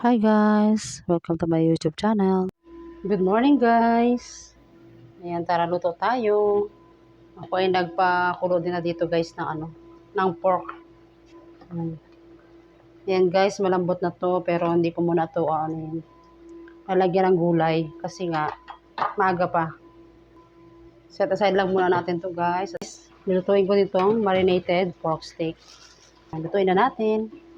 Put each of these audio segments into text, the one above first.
Hi guys! Welcome to my YouTube channel. Good morning guys! Ayan, tara luto tayo. Ako ay nagpakulo din na dito guys ng ano, ng pork. Ayan. Ayan guys, malambot na to pero hindi ko muna to ano yun. Lalagyan ng gulay kasi nga maaga pa. Set aside lang muna natin to guys. Nilutuin ko ditong marinated pork steak. Lutuin na natin.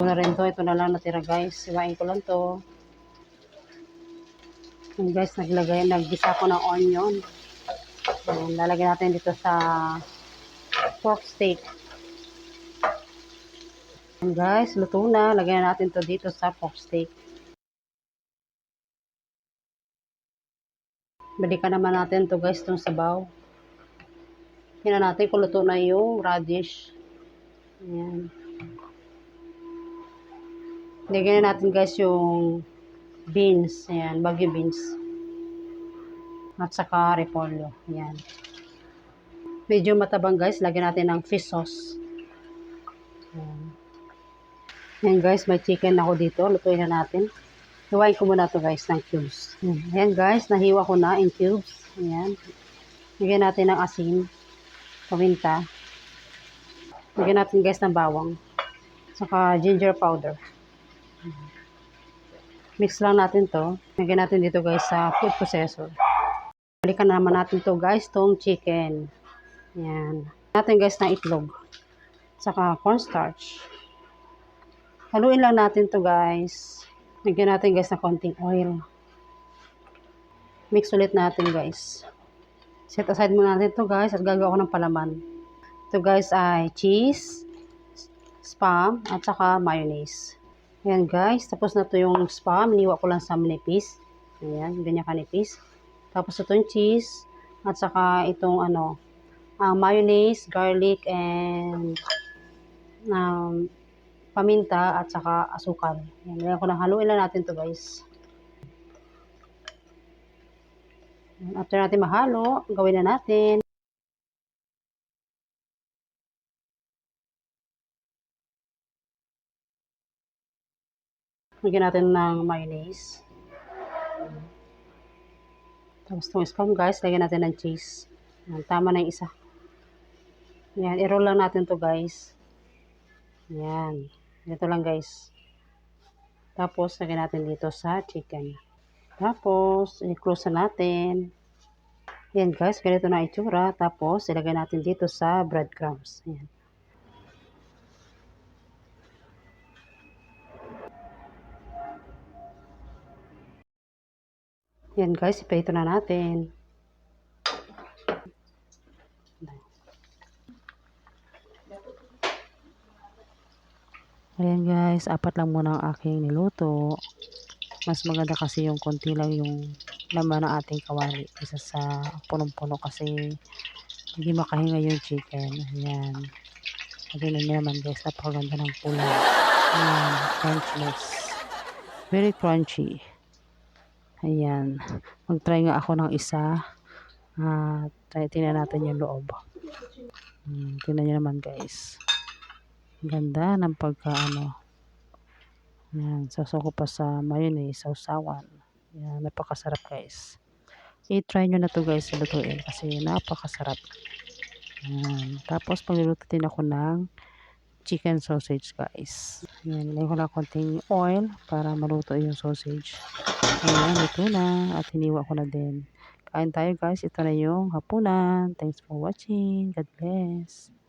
Ito na rin to. Ito na lang natira guys. Siwain ko lang to. Ayan guys, naglagay, naggisa ko ng onion. Ayan, lalagyan natin dito sa pork steak. Ayan guys, luto na. Lagyan natin to dito sa pork steak. Balikan naman natin to guys, itong sabaw. Tingnan natin kung luto na yung radish. Ayan. Lagyan na natin guys yung beans. Ayan, bagyo beans. At saka repolyo. Ayan. Medyo matabang guys. Lagyan natin ng fish sauce. Ayan. Ayan guys, may chicken ako dito. Lutuin na natin. Hiwain ko muna to guys ng cubes. Ayan. Guys, nahiwa ko na in cubes. Ayan. Lagyan natin ng asin. Paminta. Lagyan natin guys ng bawang. Saka ginger powder. Mix lang natin to. Lagyan natin dito guys sa food processor. Balikan naman natin to guys, tong chicken. Yan. Natin guys ng itlog. Saka cornstarch. Haluin lang natin to guys. Lagyan natin guys ng konting oil. Mix ulit natin guys. Set aside muna natin to guys at gagawa ko ng palaman. Ito guys ay cheese, spam, at saka mayonnaise. Ayan guys, tapos na to yung spam. Niwa ko lang sa manipis. Ayan, ganyan kanipis. Tapos ito yung cheese. At saka itong ano, ang mayonnaise, garlic, and um, paminta at saka asukal. Ayan, ganyan ko na haluin lang natin to guys. After natin mahalo, gawin na natin. Lagyan natin ng mayonnaise. Tapos itong spam guys, lagyan natin ng cheese. Yan, tama na yung isa. Yan, i-roll lang natin to guys. Yan. Dito lang guys. Tapos, lagyan natin dito sa chicken. Tapos, i-close na natin. Yan guys, ganito na itsura. Tapos, ilagay natin dito sa breadcrumbs. Yan. Yan guys, iprito na natin. Ayan guys, apat lang muna ang aking niluto. Mas maganda kasi yung konti lang yung laman ng ating kawali kaysa sa punong-puno kasi hindi makahinga yung chicken. Ayan. Tignan niyo naman guys, napakaganda ng kulay. Ayan, crunchless. Very crunchy. Ayan. Mag-try nga ako ng isa. Ah, try, tingnan natin yung loob. Hmm, tingnan nyo naman guys. Ganda ng pagka ano. Ayan. Sasaw ko pa sa mayonnaise, sausawan. Ayan. Napakasarap guys. I-try nyo na to guys lutuin kasi napakasarap. Ayan. Tapos pagluluto din ako ng chicken sausage guys. Ayan. Nilagay ko na konting oil para maluto yung sausage. Ayan, ito na. At hiniwa ko na din. Kain tayo guys. Ito na yung hapunan. Thanks for watching. God bless.